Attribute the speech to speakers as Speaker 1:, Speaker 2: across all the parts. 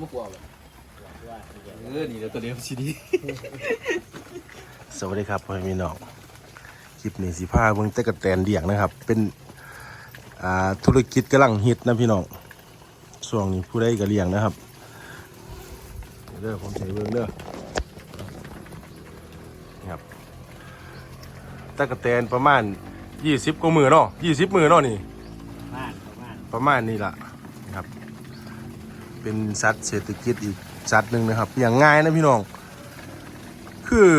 Speaker 1: ไม่กลัวเลยเออนี่เดี๋ยวตัวเดียวสิดี
Speaker 2: สวัสดีครับพ่อแม่พี่น้องคลิปนี้สิพาเบิ่งตะกะแตนเลี้ยงนะครับ เป็นอ่าธุรกิจกำลังฮิตนะพี่น้องช่วงนี้ผู้ใดก็เลี้ยงนะครับเด้อผมใช้เบิ่งเด้อนี่ครับตะกะแตนประมาณ20กว่ามือเนาะ20มือเนาะนี่
Speaker 1: บ้านบ้าน
Speaker 2: ประมาณนี้ล่ะนะครับ เป็นสัตว์เศรษฐกิจอีกสัตว์หนึ่งนะครับ อย่างง่ายนะพี่น้อง คือ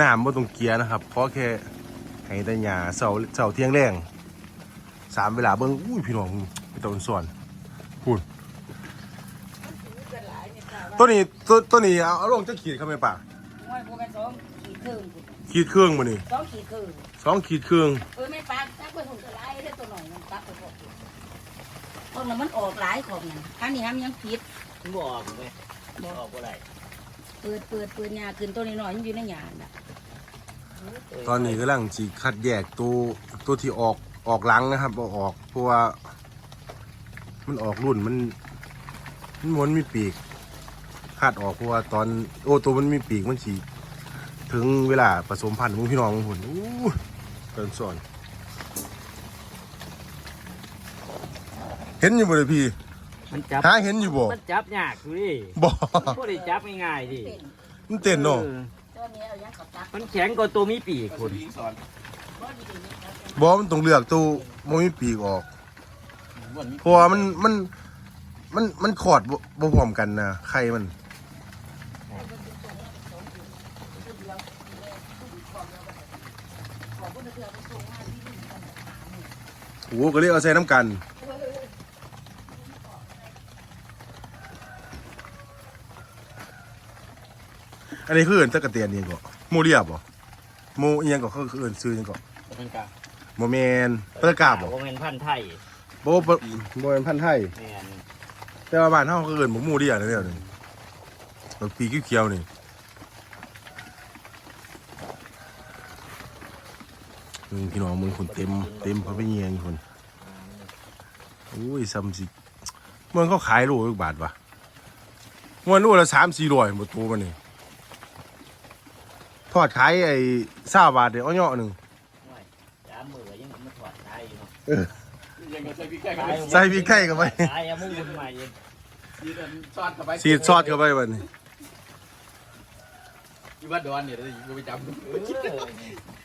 Speaker 2: น้ำบ่ต้องเกียร์นะครับเพราะแค่ให้แต่หญ้าเสาเสาเที่ยงแรงสามเวลาเบิ่งอุ้ยพี่น้องไปตะวันสอนพูดตัวนี้ตัวตัวนี้เอาเอาลงจะขีดเข้าไปป่ะ
Speaker 3: ง่อยพวกกันสองขีดครึ่ง
Speaker 2: ขีดเครื่องมานี่
Speaker 3: สองขีดครึ่ง
Speaker 2: สองขีดเครื่อง
Speaker 3: เออไม่ปากถ้าเปิดหุ่นจะไล่ได้ตัวหน่อยมันปักไปพวก ต้นนั้นมันออกหลายของนั่นอันนี้ฮะมันยังผิด
Speaker 1: คุณบอกเลยบอกออกอะไร
Speaker 3: เปิดเปิดเปิดหญ้าขึ้นตัวน้อยๆมันอยู่ในหญ้าน่ะ
Speaker 2: ตอนนี้กำลังจีคัดแยกตัวตัวที่ออกออกหลังนะครับเอาออกเพราะว่า มันออกรุ่นมันมันม้วนมีปีกคาดออกเพราะว่าตอนโอ้ตัวมันมีปีกมันฉีถึงเวลาผสมพันธุ์ของพี่น้องของหุ่นอู้เกินสอน เห็นอยู่บ่เลยพี่
Speaker 1: มันจับ
Speaker 2: หาเห็นอยู่บ่
Speaker 1: มันจับยากดูดิ
Speaker 2: บ่
Speaker 1: พวกได้จับง่ายๆดิ
Speaker 3: เต้น
Speaker 2: มันเต้นเนาะ
Speaker 1: ออ
Speaker 3: ตัวนี้เอายังกับตัก
Speaker 1: มันแข็งกว่าตัวมีปีกคุณ
Speaker 3: บ่ดีๆนี่ครับ
Speaker 2: บ่มันต้องเลือกตัวมันมีปีกออกเพราะว่ามันมันมันมันขอดบ่บ่พร้อมกันนะไข่มันโอ้ก็เลยเอาใส่น้ำกัน อันนี้คือเอินตะกะเตียนนี่ก็โมเรียบบ่โมเอียงก็คือเอินซื้อนี่ก็
Speaker 1: เป็นกา
Speaker 2: โมแมนตะกาบบ่
Speaker 1: โมเมนพันธุ์ไทย
Speaker 2: บ่บ่บ่แม่นพันธุ์ไทย
Speaker 1: แมน
Speaker 2: แต่ว่าบ้านเฮาก็เอิ้นหมูหมูเดียวนี่เดียวนี่มันปีกเขียวๆนี่มึงพี่น้องมึงคนเต็มเต็มพระไปเงียงคนอุ้ยซ้ำสิเมืองเขาขายโลละบาทวะมันโลละสามสี่ร้อยหมดตัวมันนี่ ทอดขายไอ้ซาบาทเดี๋ยวเอาเนาะหนึ่ง
Speaker 1: จับมือยังมันถอดได้อยู่เนาะ
Speaker 2: เออ
Speaker 4: ยังก็ใส่พริกแกง
Speaker 2: ใส่พริกไทยเข้าไป
Speaker 1: ตายเอามุ่งบุญใหม่เอง
Speaker 4: ซีดซอสเข้าไป
Speaker 2: สีดซอสเข้าไปบัดนี้
Speaker 4: อยู่บ้านดอนเนี่ยเราจะไปจ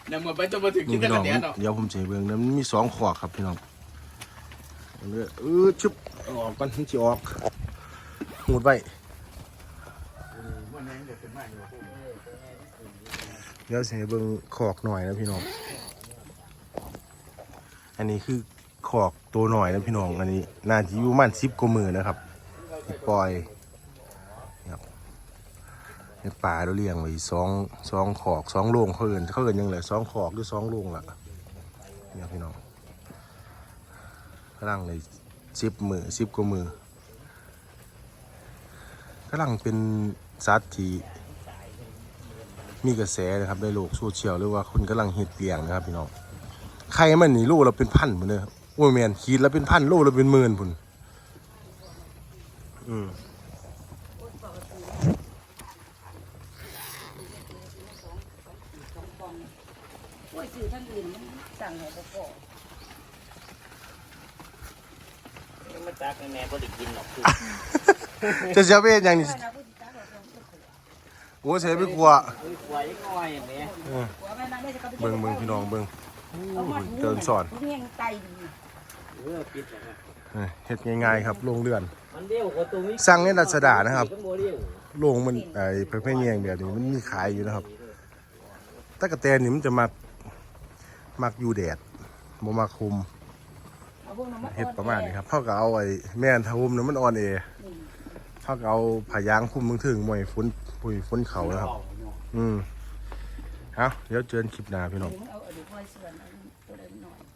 Speaker 1: เออำ
Speaker 4: นำมาไปจนมาถึงกิ
Speaker 2: นี่
Speaker 4: นตะ
Speaker 2: พี่น้
Speaker 4: กั
Speaker 2: อนง
Speaker 4: แดนเนาะ
Speaker 2: เดี๋ยวผมจะให้เบิ่งนะมันมีสองขวครับพี่น้องเอาเลยเออชุบเอาออกกันมันจะออกหูดไว้ เดี๋ยวจะให้เบิ่งขอกหน่อยนะพี่น้อง อันนี้คือขอกตัวหน่อยนะพี่น้อง อันนี้น่าจะอยู่มันสิบกว่ามือนะครับปล่อยนี่ครับในป่าเราเลี้ยงไว้สองสองขอกสองโรงเขาเอินเขาเอินยังไงสองขอกหรือสองโรงล่ะเนี่ยพี่น้องกำลังเลยสิบมือสิบกว่ามือกำลังเป็น สัตว์ที่มีกระแสนะครับในโลกโซเชียลหรือว่าคนกำลังเห็ดเลี้ยงนะครับพี่น้องไข่มันนี่โลละเป็นพันหมดเลยครับโอ้ยแมนขีดละเป็นพันโลละเป็นหมื่นพุ่นอืม
Speaker 3: โอ้ยสื่อทั้งอื่นมันสั่งให้ประกอบ
Speaker 1: ยังมาจักแม่ก็ได้กินหรอกคือ
Speaker 2: จะเสียเวทอย่างนี้
Speaker 3: อ้
Speaker 2: เสียไปกลัวา
Speaker 1: ยน้อยอย่างนี้
Speaker 3: เบิ่
Speaker 2: งเบิ่งพี่น้องเบิ่ง
Speaker 3: เติ
Speaker 2: มสอน
Speaker 3: เงี้ยงไตดี
Speaker 1: เออปิดแล้วนะ
Speaker 2: เอ้ยเฮ็ดง่ายๆครับโรงเรือน
Speaker 1: มันเดียวกว่าตัวมี
Speaker 2: สั่งในรัชดานะครับ
Speaker 1: โมเดียว
Speaker 2: โรงมันไอ้ประเภทแยงแบบนี้มันมีขายอยู่นะครับตะกะแตนนี่มันจะมักมักอยู่แดดบ่มักคุม
Speaker 3: เอาพวกนั้นมา
Speaker 2: เฮ็ดประมาณนี้ครับเฮาก็เอาไอ้แม่นทาหุมนั้นมันอ่อนเอ ถ้าเอาผายางคุ้มมึงถึงมวยฟุ้นปุยฟุ้นเขานะครับ อืมเอาเดี๋ยวเจอคลิปหน้าพี่น้อง